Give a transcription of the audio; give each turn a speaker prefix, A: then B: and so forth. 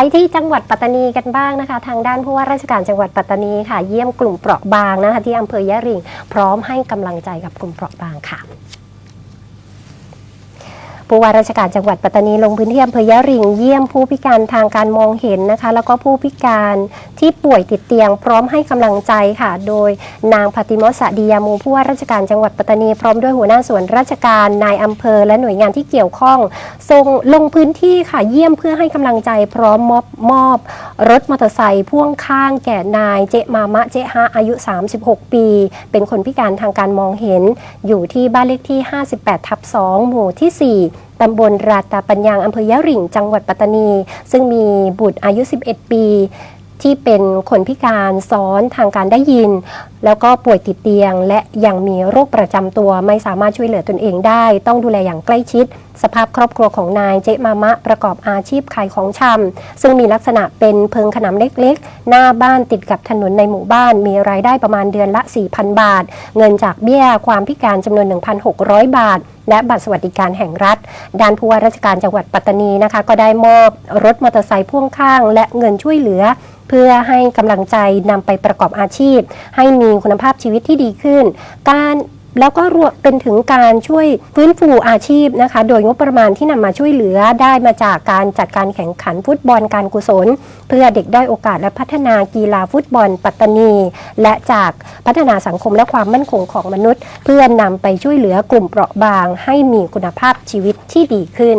A: ไปที่จังหวัดปัตตานีกันบ้างนะคะ ทางด้านผู้ว่าราชการจังหวัดปัตตานีค่ะ เยี่ยมกลุ่มเปราะบางนะคะที่อำเภอยะริง พร้อมให้กำลังใจกับกลุ่มเปราะบางค่ะ ผู้ว่าราชการจังหวัดปัตตานีลงพื้นที่อำเภอยะริงเยี่ยมผู้พิการทางการมองเห็นนะคะ แล้วก็ผู้พิการที่ป่วยติดเตียง พร้อมให้กำลังใจค่ะ โดยนางพติมสดียามูผู้ว่าราชการจังหวัดปัตตานีพร้อมด้วยหัวหน้าส่วนราชการนายอำเภอและหน่วยงานที่เกี่ยวข้องทรงลงพื้นที่ค่ะเยี่ยมเพื่อให้กำลังใจพร้อมมอบมอบรถมอเตอร์ไซค์พ่วงข้างแก่นายเจมามะเจฮะอายุ 36 ปี เป็นคนพิการทางการมองเห็น อยู่ที่บ้านเลขที่ 58 ทับ 2 หมู่ที่ 4ตำบลราตาปัญญางอำเภอยะริ่งจังหวัดปัตตานี ซึ่งมีบุตรอายุ 11 ปี ที่เป็นคนพิการซ้อนทางการได้ยิน แล้วก็ป่วยติดเตียง และยังมีโรคประจำตัวไม่สามารถช่วยเหลือตนเองได้ ต้องดูแลอย่างใกล้ชิด สภาพครอบครัวของนายเจมามะประกอบอาชีพขายของชำซึ่งมีลักษณะเป็นเพิงขนำเล็กๆ หน้าบ้านติดกับถนนในหมู่บ้าน มีรายได้ประมาณเดือนละ 4,000 บาท เงินจากเบี้ยความพิการจำนวน 1,600 บาท และบัตรสวัสดิการแห่งรัฐด้านผู้ว่าราชการจังหวัดปัตตานีนะคะ ก็ได้มอบรถมอเตอร์ไซค์พ่วงข้าง และเงินช่วยเหลือ เพื่อให้กำลังใจนำไปประกอบอาชีพ ให้มีคุณภาพชีวิตที่ดีขึ้น การ แล้วก็รวมเป็นถึงการช่วยฟื้นฟูอาชีพนะคะ โดยงบประมาณที่นำมาช่วยเหลือได้มาจากการจัดการแข่งขันฟุตบอลการกุศล เพื่อเด็กได้โอกาสและพัฒนากีฬาฟุตบอล ปัตตานี และจากพัฒนาสังคมและความมั่นคงของมนุษย์ เพื่อนำไปช่วยเหลือกลุ่มเปราะบาง ให้มีคุณภาพชีวิตที่ดีขึ้น